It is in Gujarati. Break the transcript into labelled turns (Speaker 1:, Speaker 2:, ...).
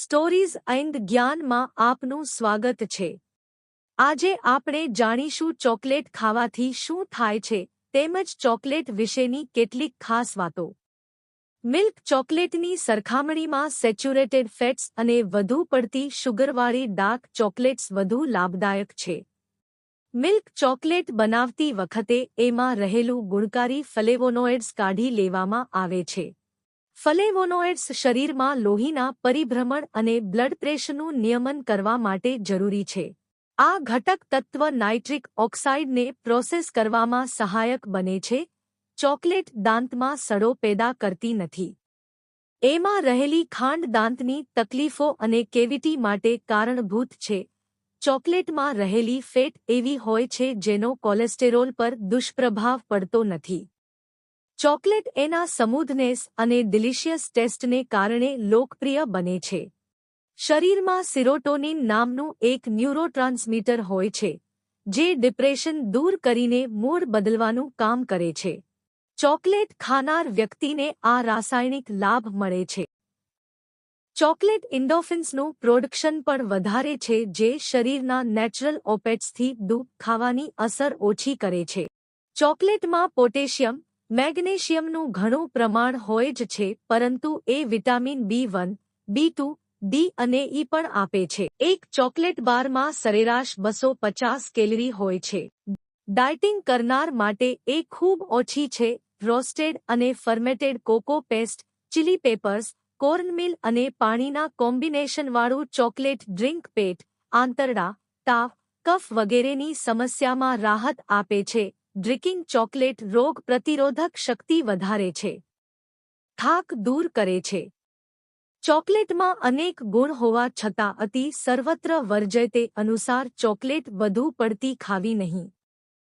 Speaker 1: સ્ટોરીઝ એન્ડ જ્ઞાનમાં આપનું સ્વાગત છે. આજે આપણે જાણીશું ચોકલેટ ખાવાથી શું થાય છે, તેમજ ચોકલેટ વિશેની કેટલીક ખાસ વાતો. મિલ્ક ચોકલેટની સરખામણીમાં સેચ્યુરેટેડ ફેટ્સ અને વધુ પડતી શુગરવાળી ડાર્ક ચોકલેટ્સ વધુ લાભદાયક છે. મિલ્ક ચોકલેટ બનાવતી વખતે એમાં રહેલું ગુણકારી ફલેવોનોઇડ્સ કાઢી લેવામાં આવે છે. ફલેવોનોઇડ્સ શરીરમાં લોહીના પરિભ્રમણ અને બ્લડ પ્રેશરનું નિયમન કરવા માટે જરૂરી છે. આ ઘટક તત્વ નાઇટ્રિક ઓક્સાઇડને પ્રોસેસ કરવામાં સહાયક બને છે. ચોકલેટ દાંતમાં સડો પેદા કરતી નથી. એમાં રહેલી ખાંડ દાંતની તકલીફો અને કેવિટી માટે કારણભૂત છે. ચોકલેટમાં રહેલી ફેટ એવી હોય છે જેનો કોલેસ્ટેરોલ પર દુષ્પ્રભાવ પડતો નથી. ચોકલેટ એના સમૂધનેસ અને ડિલિશિયસ ટેસ્ટને કારણે લોકપ્રિય બને છે. શરીરમાં સિરોટોનિન નામનું એક ન્યુરોટ્રાન્સમીટર હોય છે, જે ડિપ્રેશન દૂર કરીને મૂડ બદલવાનું કામ કરે છે. ચોકલેટ ખાનાર વ્યક્તિને આ રાસાયણિક લાભ મળે છે. ચોકલેટ ઇન્ડોફિન્સનું પ્રોડક્શન પણ વધારે છે, જે શરીરના નેચરલ ઓપેટ્સથી દૂધ ખાવાની અસર ઓછી કરે છે. ચોકલેટમાં પોટેશિયમ મેગ્નેશિયમનું ઘણું પ્રમાણ હોય જ છે, પરંતુ એ vitamin B one, B two, D અને ઈ પણ આપે છે. એક ચોકલેટ બારમાં સરેરાશ બસો પચાસ કેલરી હોય છે. ડાયટિંગ કરનાર માટે એ ખૂબ ઓછી છે, રોસ્ટેડ અને fermented cocoa paste, chili peppers, cornmeal અને પાણીના કોમ્બિનેશનવાળું ચોકલેટ ડ્રિંક પેટ, આંતરડા, તાવ, કફ વગેરેની સમસ્યામાં રાહત આપે છે. ડ્રિકિંગ ચોકલેટ રોગ પ્રતિરોધક શક્તિ વધારે છે. થાક દૂર કરે છે. ચોકલેટમાં અનેક ગુણ હોવા છતાં અતિ સર્વત્ર વર્જય તે અનુસાર ચોકલેટ વધુ પડતી ખાવી નહીં.